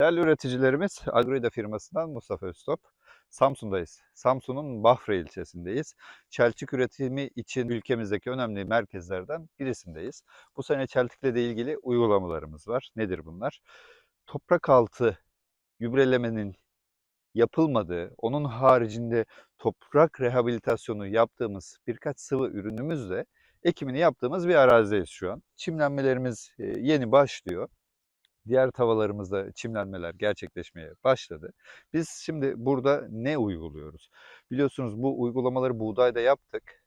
Değerli üreticilerimiz Agrida firmasından Mustafa Öztop. Samsun'dayız. Samsun'un Bafra ilçesindeyiz. Çeltik üretimi için ülkemizdeki önemli merkezlerden birisindeyiz. Bu sene çeltikle de ilgili uygulamalarımız var. Nedir bunlar? Toprak altı gübrelemenin yapılmadığı, onun haricinde toprak rehabilitasyonu yaptığımız birkaç sıvı ürünümüzle ekimini yaptığımız bir arazideyiz şu an. Çimlenmelerimiz e, yeni başlıyor diğer tavalarımızda çimlenmeler gerçekleşmeye başladı. Biz şimdi burada ne uyguluyoruz? Biliyorsunuz bu uygulamaları buğdayda yaptık.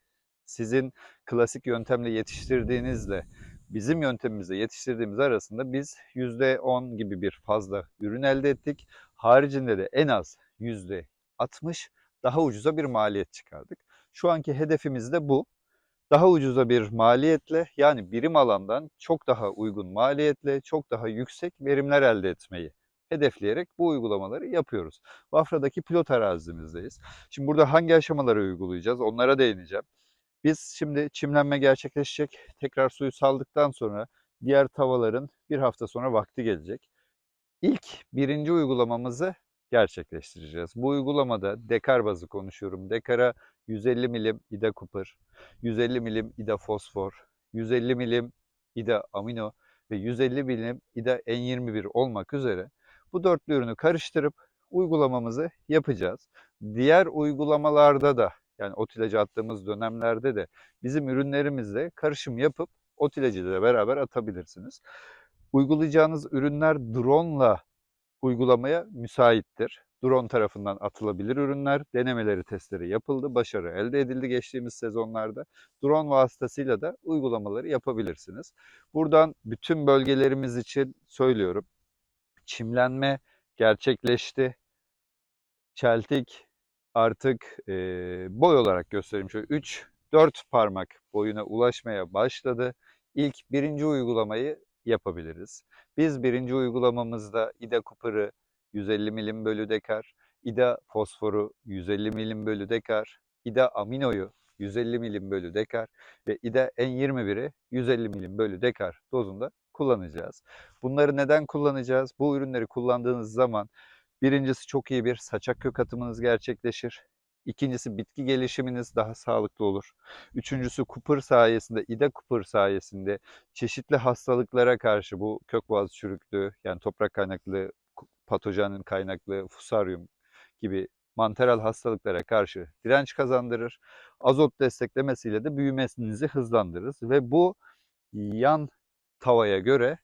Sizin klasik yöntemle yetiştirdiğinizle bizim yöntemimizle yetiştirdiğimiz arasında biz %10 gibi bir fazla ürün elde ettik. Haricinde de en az %60 daha ucuza bir maliyet çıkardık. Şu anki hedefimiz de bu daha ucuza bir maliyetle yani birim alandan çok daha uygun maliyetle çok daha yüksek verimler elde etmeyi hedefleyerek bu uygulamaları yapıyoruz. Bafra'daki pilot arazimizdeyiz. Şimdi burada hangi aşamaları uygulayacağız onlara değineceğim. Biz şimdi çimlenme gerçekleşecek. Tekrar suyu saldıktan sonra diğer tavaların bir hafta sonra vakti gelecek. İlk birinci uygulamamızı gerçekleştireceğiz. Bu uygulamada dekar bazı konuşuyorum. Dekara 150 milim ida kupır, 150 milim ida fosfor, 150 milim ida amino ve 150 milim ida N21 olmak üzere bu dörtlü ürünü karıştırıp uygulamamızı yapacağız. Diğer uygulamalarda da yani ot ilacı attığımız dönemlerde de bizim ürünlerimizle karışım yapıp ot ilacıyla beraber atabilirsiniz. Uygulayacağınız ürünler drone'la uygulamaya müsaittir. Drone tarafından atılabilir ürünler, denemeleri, testleri yapıldı, başarı elde edildi geçtiğimiz sezonlarda. Drone vasıtasıyla da uygulamaları yapabilirsiniz. Buradan bütün bölgelerimiz için söylüyorum. Çimlenme gerçekleşti. Çeltik artık e, boy olarak göstereyim şöyle 3-4 parmak boyuna ulaşmaya başladı. İlk birinci uygulamayı yapabiliriz. Biz birinci uygulamamızda ida kupırı 150 milim bölü dekar, ida fosforu 150 milim bölü dekar, ida aminoyu 150 milim bölü dekar ve ida N21'i 150 milim bölü dekar dozunda kullanacağız. Bunları neden kullanacağız? Bu ürünleri kullandığınız zaman birincisi çok iyi bir saçak kök atımınız gerçekleşir. İkincisi bitki gelişiminiz daha sağlıklı olur. Üçüncüsü kupır sayesinde, ida kupır sayesinde çeşitli hastalıklara karşı bu kök boğaz çürüklüğü yani toprak kaynaklı patojenin kaynaklı fusaryum gibi manteral hastalıklara karşı direnç kazandırır. Azot desteklemesiyle de büyümesinizi hızlandırır ve bu yan tavaya göre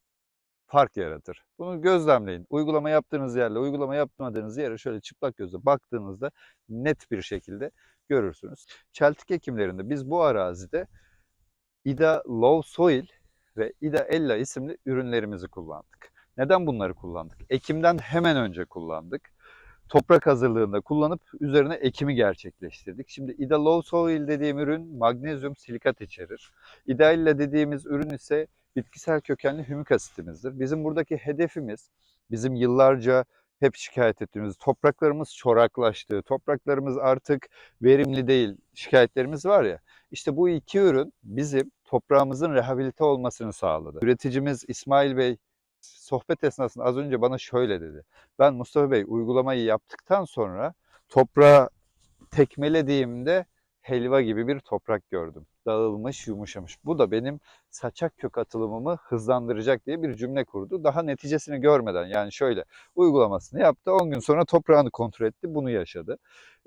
fark yaratır. Bunu gözlemleyin. Uygulama yaptığınız yerle uygulama yapmadığınız yere şöyle çıplak gözle baktığınızda net bir şekilde görürsünüz. Çeltik ekimlerinde biz bu arazide Ida Low Soil ve Ida Ella isimli ürünlerimizi kullandık. Neden bunları kullandık? Ekimden hemen önce kullandık. Toprak hazırlığında kullanıp üzerine ekimi gerçekleştirdik. Şimdi Ida Low Soil dediğim ürün magnezyum silikat içerir. Ida Ella dediğimiz ürün ise bitkisel kökenli hümik asitimizdir. Bizim buradaki hedefimiz bizim yıllarca hep şikayet ettiğimiz topraklarımız çoraklaştı, topraklarımız artık verimli değil şikayetlerimiz var ya. İşte bu iki ürün bizim toprağımızın rehabilite olmasını sağladı. Üreticimiz İsmail Bey sohbet esnasında az önce bana şöyle dedi. Ben Mustafa Bey uygulamayı yaptıktan sonra toprağı tekmelediğimde helva gibi bir toprak gördüm. Dağılmış, yumuşamış. Bu da benim saçak kök atılımımı hızlandıracak diye bir cümle kurdu. Daha neticesini görmeden yani şöyle uygulamasını yaptı. 10 gün sonra toprağını kontrol etti. Bunu yaşadı.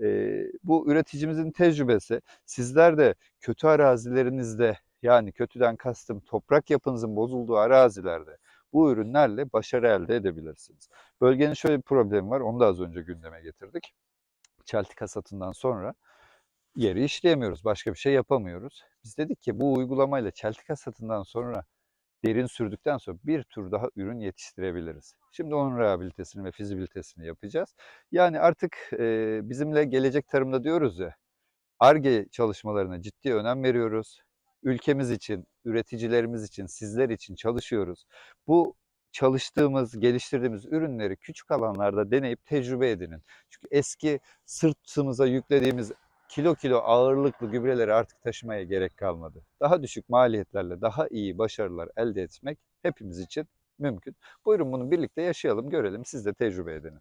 Ee, bu üreticimizin tecrübesi. Sizler de kötü arazilerinizde yani kötüden kastım toprak yapınızın bozulduğu arazilerde bu ürünlerle başarı elde edebilirsiniz. Bölgenin şöyle bir problemi var. Onu da az önce gündeme getirdik. Çeltik hasatından sonra yeri işleyemiyoruz. Başka bir şey yapamıyoruz. Biz dedik ki bu uygulamayla çeltik hasatından sonra derin sürdükten sonra bir tür daha ürün yetiştirebiliriz. Şimdi onun rehabilitesini ve fizibilitesini yapacağız. Yani artık e, bizimle gelecek tarımda diyoruz ya, ARGE çalışmalarına ciddi önem veriyoruz. Ülkemiz için, üreticilerimiz için, sizler için çalışıyoruz. Bu çalıştığımız, geliştirdiğimiz ürünleri küçük alanlarda deneyip tecrübe edinin. Çünkü eski sırtımıza yüklediğimiz kilo kilo ağırlıklı gübreleri artık taşımaya gerek kalmadı. Daha düşük maliyetlerle daha iyi başarılar elde etmek hepimiz için Mümkün. Buyurun bunu birlikte yaşayalım, görelim. Siz de tecrübe edin.